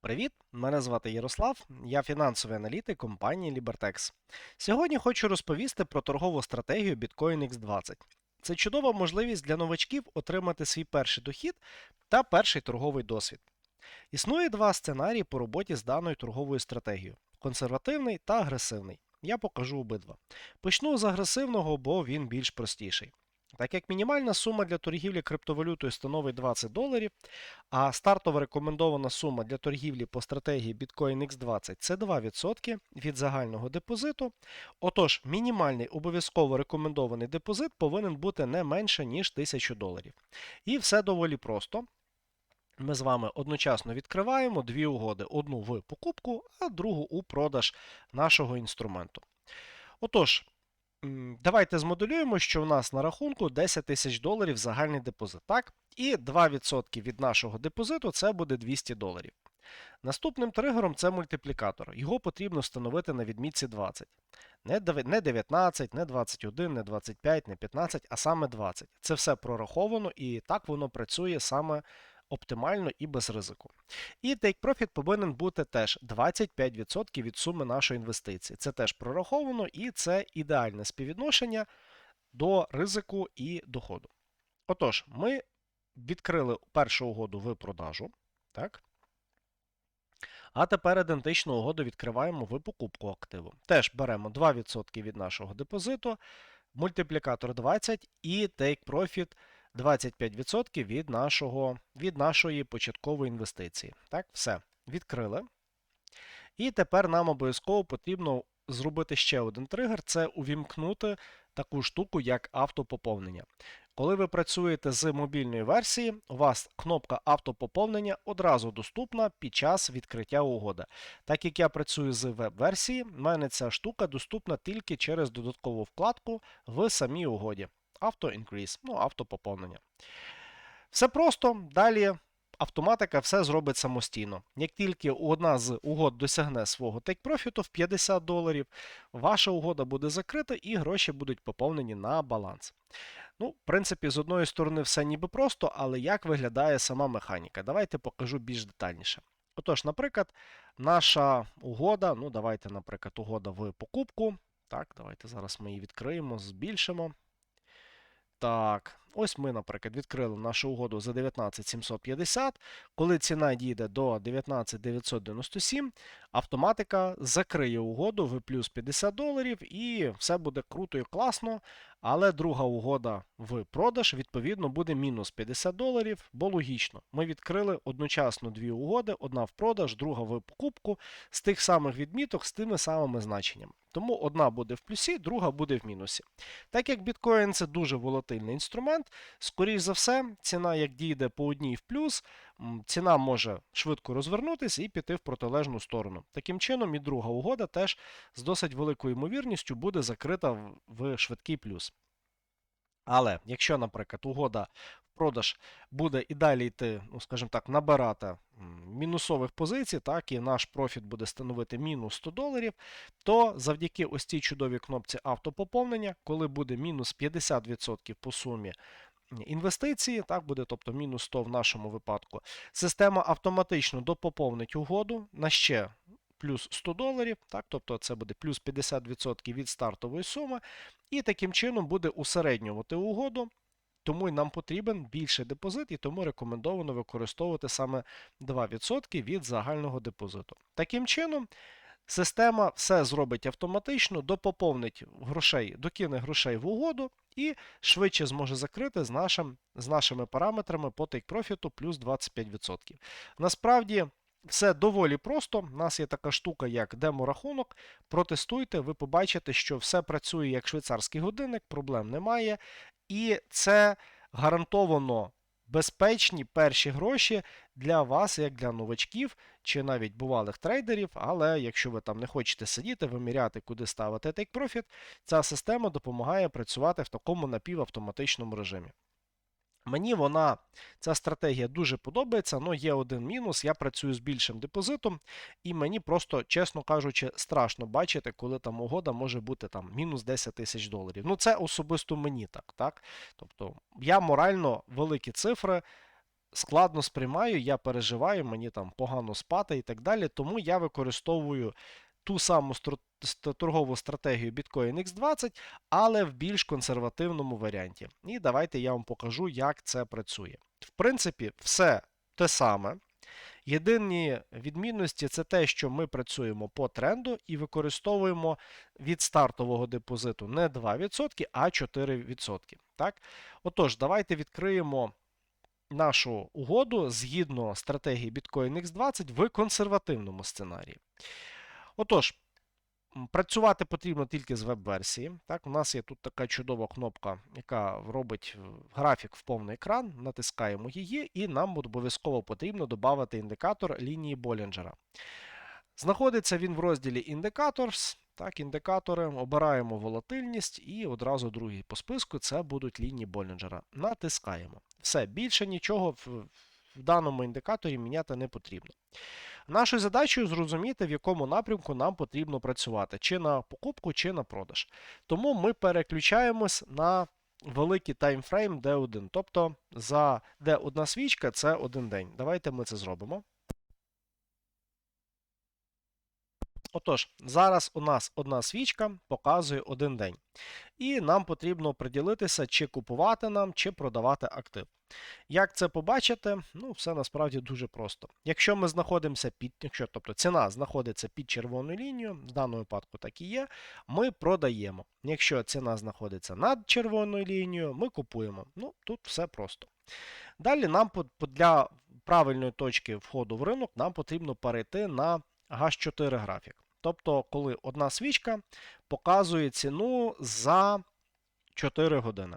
Привіт! Мене звати Ярослав, я фінансовий аналітик компанії Libertex. Сьогодні хочу розповісти про торгову стратегію Bitcoin X20. Це чудова можливість для новачків отримати свій перший дохід та перший торговий досвід. Існує два сценарії по роботі з даною торговою стратегією: консервативний та агресивний. Я покажу обидва. Почну з агресивного, бо він більш простіший. Так як мінімальна сума для торгівлі криптовалютою становить 20 доларів, а стартова рекомендована сума для торгівлі по стратегії Bitcoin X20 це 2% від загального депозиту. Отож, мінімальний обов'язково рекомендований депозит повинен бути не менше, ніж 1000 доларів. І все доволі просто. Ми з вами одночасно відкриваємо дві угоди: одну в покупку, а другу у продаж нашого інструменту. Отож, давайте змоделюємо, що в нас на рахунку 10 тисяч доларів загальний депозит. Так? І 2% від нашого депозиту це буде 200 доларів. Наступним тригером це мультиплікатор. Його потрібно встановити на відмітці 20. Не Не 19, не 21, не 25, не 15, а саме 20. Це все прораховано і так воно працює саме оптимально і без ризику. І take profit повинен бути теж 25% від суми нашої інвестиції. Це теж прораховано і це ідеальне співвідношення до ризику і доходу. Отож, ми відкрили першу угоду в продажу. Так? А тепер ідентичну угоду відкриваємо в покупку активу. Теж беремо 2% від нашого депозиту, мультиплікатор 20 і take profit 25% від, нашого, від нашої початкової інвестиції. Так, все. Відкрили. І тепер нам обов'язково потрібно зробити ще один тригер це увімкнути таку штуку, як автопоповнення. Коли ви працюєте з мобільної версії, у вас кнопка автопоповнення одразу доступна під час відкриття угоди. Так як я працюю з веб-версії, в мене ця штука доступна тільки через додаткову вкладку в самій угоді. Auto Increase, ну, автопоповнення. Все просто. Далі автоматика все зробить самостійно. Як тільки одна з угод досягне свого take-профіту в 50 доларів, ваша угода буде закрита і гроші будуть поповнені на баланс. Ну, в принципі, з одної сторони, все ніби просто, але як виглядає сама механіка? Давайте покажу більш детальніше. Отож, наприклад, наша угода, ну, давайте, наприклад, угода в покупку. Так, давайте зараз ми її відкриємо, збільшимо. Так, ось ми, наприклад, відкрили нашу угоду за 19750. Коли ціна дійде до 19997, автоматика закриє угоду в плюс 50 доларів і все буде круто і класно. Але друга угода в продаж, відповідно, буде мінус 50 доларів, бо логічно. Ми відкрили одночасно дві угоди: одна в продаж, друга в покупку з тих самих відміток, з тими самими значеннями. Тому одна буде в плюсі, друга буде в мінусі. Так як біткоін це дуже волатильний інструмент, скоріш за все, ціна, як дійде по одній в плюс, ціна може швидко розвернутися і піти в протилежну сторону. Таким чином, і друга угода теж з досить великою ймовірністю буде закрита в швидкий плюс. Але якщо, наприклад, угода в продаж буде і далі йти, ну скажімо так, набирати мінусових позицій, так, і наш профіт буде становити мінус 100 доларів, то завдяки ось цій чудовій кнопці автопоповнення, коли буде мінус 50% по сумі інвестиції, так буде, тобто мінус 100 в нашому випадку, система автоматично допоповнить угоду на ще плюс 100 доларів, так, тобто це буде плюс 50% від стартової суми, і таким чином буде усереднювати угоду. Тому й нам потрібен більший депозит, і тому рекомендовано використовувати саме 2% від загального депозиту. Таким чином, система все зробить автоматично, допоповнить грошей, докине грошей в угоду і швидше зможе закрити з, нашим, з нашими параметрами по take-профіту плюс 25%. Насправді. Все доволі просто. У нас є така штука, як демо-рахунок. Протестуйте, ви побачите, що все працює як швейцарський годинник, проблем немає. І це гарантовано безпечні перші гроші для вас, як для новачків чи навіть бувалих трейдерів. Але якщо ви там не хочете сидіти, виміряти, куди ставити take profit, ця система допомагає працювати в такому напівавтоматичному режимі. Мені вона, ця стратегія дуже подобається, але є один мінус. Я працюю з більшим депозитом, і мені просто, чесно кажучи, страшно бачити, коли там угода може бути там мінус 10 тисяч доларів. Ну, це особисто мені так. так? Тобто я морально великі цифри складно сприймаю, я переживаю, мені там погано спати і так далі. Тому я використовую ту саму торгову стратегію Bitcoin X20, але в більш консервативному варіанті. І давайте я вам покажу, як це працює. В принципі, все те саме. Єдині відмінності це те, що ми працюємо по тренду і використовуємо від стартового депозиту не 2%, а 4%. Так? Отож, давайте відкриємо нашу угоду згідно стратегії Bitcoin X20 в консервативному сценарії. Отож, працювати потрібно тільки з веб-версії. Так, у нас є тут така чудова кнопка, яка робить е, графік в повний екран. Натискаємо її, і нам обов'язково потрібно додати індикатор лінії Болінджера. Знаходиться він в розділі Indicators. Так, індикатори. Обираємо волатильність і одразу другий по списку це будуть лінії Болінджера. Натискаємо. Все, більше нічого в, в даному індикаторі міняти не потрібно. Нашою задачею зрозуміти, в якому напрямку нам потрібно працювати, чи на покупку, чи на продаж. Тому ми переключаємось на великий таймфрейм D1. Тобто за де одна свічка це один день. Давайте ми це зробимо. Отож, зараз у нас одна свічка показує один день. І нам потрібно приділитися, чи купувати нам, чи продавати актив. Як це побачити? Ну, все насправді дуже просто. Якщо ми знаходимося під, якщо, тобто ціна знаходиться під червоною лінією, в даному випадку так і є, ми продаємо. Якщо ціна знаходиться над червоною лінією, ми купуємо. Ну, тут все просто. Далі нам для правильної точки входу в ринок нам потрібно перейти на H4 графік. Тобто, коли одна свічка показує ціну за 4 години.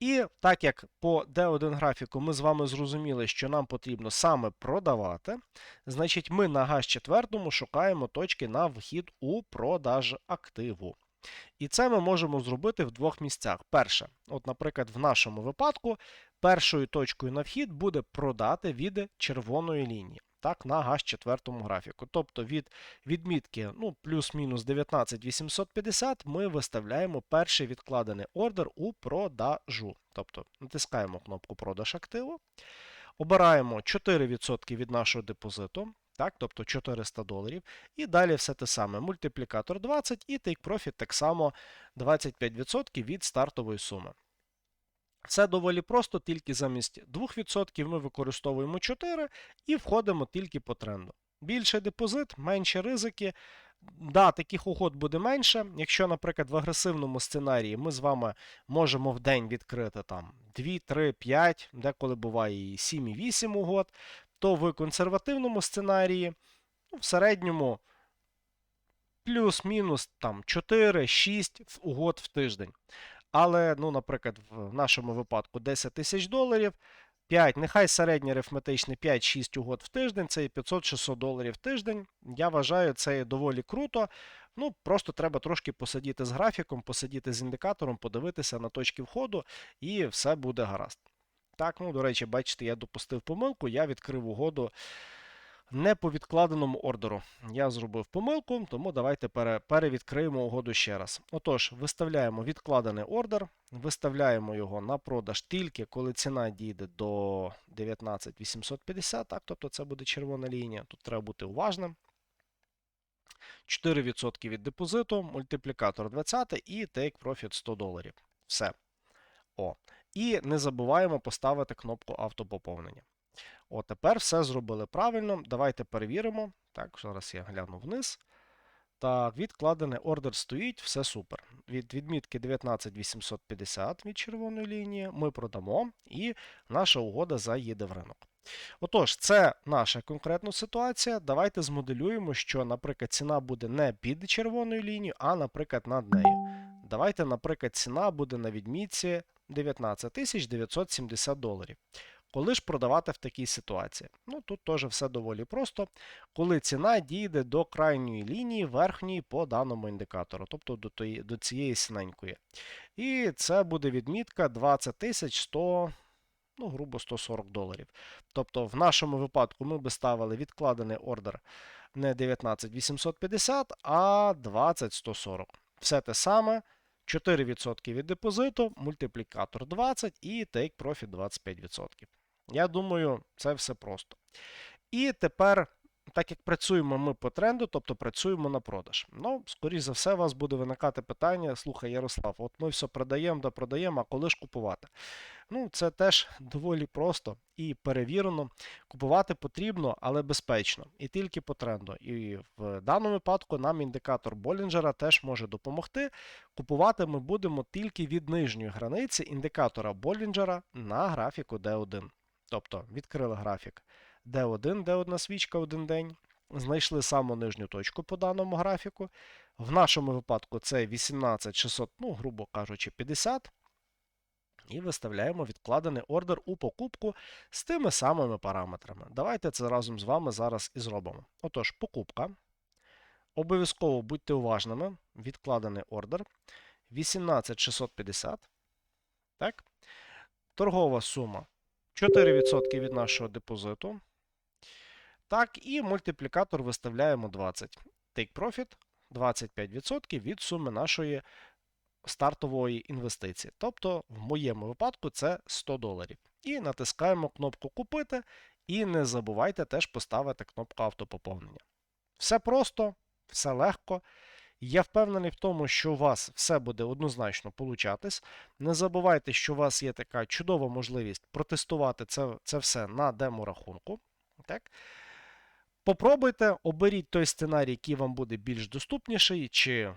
І так як по D1 графіку ми з вами зрозуміли, що нам потрібно саме продавати, значить ми на H4 шукаємо точки на вхід у продаж активу. І це ми можемо зробити в двох місцях. Перше, от, наприклад, в нашому випадку, першою точкою на вхід буде продати від червоної лінії. Так, на H4 графіку. Тобто від відмітки ну, плюс-мінус 19850 ми виставляємо перший відкладений ордер у продажу. Тобто натискаємо кнопку продаж активу, обираємо 4% від нашого депозиту, так, тобто 400 доларів. І далі все те саме. Мультиплікатор 20 і Take Profit так само 25% від стартової суми. Все доволі просто, тільки замість 2% ми використовуємо 4 і входимо тільки по тренду. Більший депозит, менші ризики. Да, таких угод буде менше. Якщо, наприклад, в агресивному сценарії ми з вами можемо в день відкрити там 2, 3, 5, деколи буває і 7 і 8 угод, то в консервативному сценарії ну, в середньому плюс-мінус там 4-6 угод в тиждень. Але, ну, наприклад, в нашому випадку 10 тисяч доларів, 5, нехай середній арифметичний 5-6 угод в тиждень, це і 500-600 доларів в тиждень. Я вважаю, це доволі круто. Ну, просто треба трошки посидіти з графіком, посидіти з індикатором, подивитися на точки входу, і все буде гаразд. Так, ну, до речі, бачите, я допустив помилку, я відкрив угоду не по відкладеному ордеру. Я зробив помилку, тому давайте пере, перевідкриємо угоду ще раз. Отож, виставляємо відкладений ордер, виставляємо його на продаж тільки коли ціна дійде до 19850, так, тобто це буде червона лінія. Тут треба бути уважним. 4% від депозиту, мультиплікатор 20 і take profit 100 доларів. Все. О. І не забуваємо поставити кнопку автопоповнення. О, тепер все зробили правильно. Давайте перевіримо. Так, зараз я гляну вниз. Так, відкладений ордер стоїть, все супер. Від відмітки 19850 від червоної лінії ми продамо, і наша угода заїде в ринок. Отож, це наша конкретна ситуація. Давайте змоделюємо, що, наприклад, ціна буде не під червоною лінією, а, наприклад, над нею. Давайте, наприклад, ціна буде на відмітці 19 970 доларів. Коли ж продавати в такій ситуації? Ну, тут теж все доволі просто. Коли ціна дійде до крайньої лінії верхньої по даному індикатору, тобто до, тої, до цієї синенької. І це буде відмітка 20 100, ну, грубо 140 доларів. Тобто, в нашому випадку ми би ставили відкладений ордер не 19 850, а 20 140. Все те саме. 4% від депозиту, мультиплікатор 20 і take profit 25%. Я думаю, це все просто. І тепер, так як працюємо ми по тренду, тобто працюємо на продаж. Ну, скоріш за все, у вас буде виникати питання: слухай, Ярослав, от ми все продаємо да продаємо, а коли ж купувати? Ну, це теж доволі просто і перевірено. Купувати потрібно, але безпечно, і тільки по тренду. І в даному випадку нам індикатор Болінджера теж може допомогти. Купувати ми будемо тільки від нижньої границі індикатора Болінджера на графіку D1. Тобто відкрили графік D1, де одна свічка один день. Знайшли саму нижню точку по даному графіку. В нашому випадку це 18600, ну, грубо кажучи, 50. І виставляємо відкладений ордер у покупку з тими самими параметрами. Давайте це разом з вами зараз і зробимо. Отож, покупка. Обов'язково будьте уважними. Відкладений ордер 18650. Так. Торгова сума 4% від нашого депозиту. Так, і мультиплікатор виставляємо 20. Take profit 25% від суми нашої стартової інвестиції. Тобто, в моєму випадку це 100 доларів. І натискаємо кнопку Купити. І не забувайте теж поставити кнопку автопоповнення. Все просто, все легко. Я впевнений в тому, що у вас все буде однозначно получатись. Не забувайте, що у вас є така чудова можливість протестувати це, це все на демо-рахунку. Попробуйте, оберіть той сценарій, який вам буде більш доступніший, чи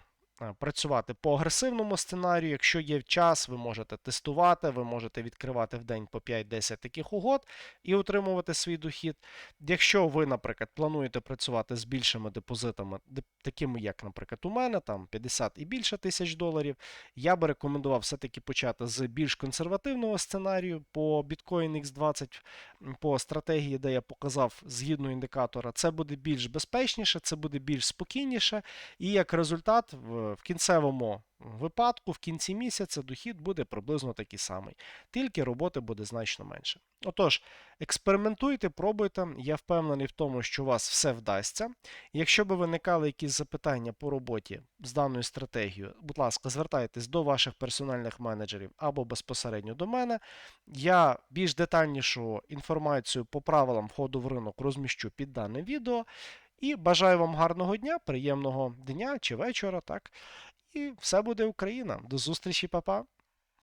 працювати по агресивному сценарію. Якщо є час, ви можете тестувати, ви можете відкривати в день по 5-10 таких угод і отримувати свій дохід. Якщо ви, наприклад, плануєте працювати з більшими депозитами, такими як, наприклад, у мене, там 50 і більше тисяч доларів, я би рекомендував все-таки почати з більш консервативного сценарію по Bitcoin X20, по стратегії, де я показав згідно індикатора. Це буде більш безпечніше, це буде більш спокійніше, і як результат, в кінцевому випадку, в кінці місяця, дохід буде приблизно такий самий, тільки роботи буде значно менше. Отож, експериментуйте, пробуйте. Я впевнений в тому, що у вас все вдасться. Якщо би виникали якісь запитання по роботі з даною стратегією, будь ласка, звертайтесь до ваших персональних менеджерів або безпосередньо до мене. Я більш детальнішу інформацію по правилам входу в ринок розміщу під даним відео. І бажаю вам гарного дня, приємного дня чи вечора, так? І все буде Україна. До зустрічі, па-па!